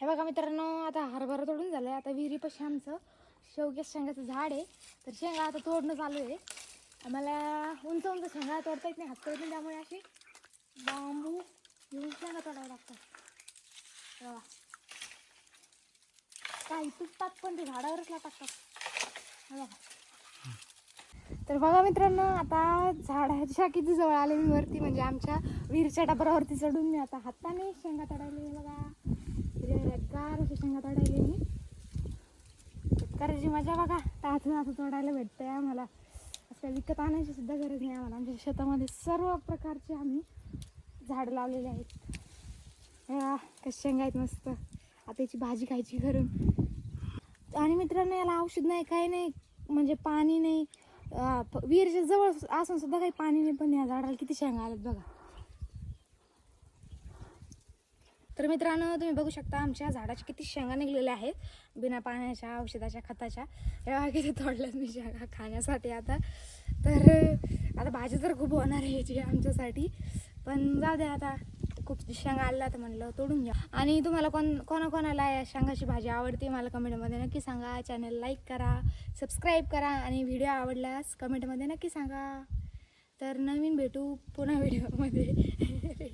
हे बघा मित्रांनो आता हरभरा तोडून झालं आहे आता विहिरीपाशी आमचं शेवग्यास शेंगाचं झाड आहे. तर शेंगा आता तोडणं चालू आहे. आम्हाला उंच उंच शेंगा तोडता येत नाही हात करत नाही त्यामुळे अशी बांबू घेऊन शेंगा तोडावं लागतात. बघा. काही तुटतात पण ते झाडावरच टाकतात बघा. तर बघा मित्रांनो आता झाडाच्या किती जवळ आले मी वरती म्हणजे आमच्या विहिरीच्या डबरावरती चढून मी आता हाताने शेंगा तोडायले बघा. शेंगा तोडायला मी शेतकऱ्याची मजा बघा. तातून आता तोडायला भेटतंय आम्हाला. असं विकत आणायची सुद्धा गरज नाही आम्हाला. आमच्या शेतामध्ये सर्व प्रकारचे आम्ही झाडं लावलेले आहेत. हे कशा शेंगा आहेत मस्त. आता याची भाजी खायची घरून. आणि मित्रांनो याला औषध नाही काही नाही. म्हणजे पाणी नाही. अं, विहिरीच्या जवळ असून सुद्धा काही पाणी नाही पण या झाडाला किती शेंगा आल्यात बघा. तर मित्रांनो तुम्ही बघू शकता आमच्या झाडाच्या किती शेंगा निघलेल्या आहेत. बिना पाण्याच्या औषधाच्या खताच्या. या किती तोडल्यात मी शेंगा खाण्यासाठी आता. तर आता भाजी तर खूप होणार आहे याची आमच्यासाठी. पण जाऊ द्या आता. खूप शेंगा आल्या तर म्हणलं तोडून घ्या आणि तुम्हाला कोण कोणाकोणाला या शेंगाची भाजी आवडते मला कमेंटमध्ये नक्की सांगा. चॅनल लाईक करा सबस्क्राईब करा आणि व्हिडिओ आवडल्यास कमेंटमध्ये नक्की सांगा. तर नवीन भेटू पुन्हा व्हिडिओमध्ये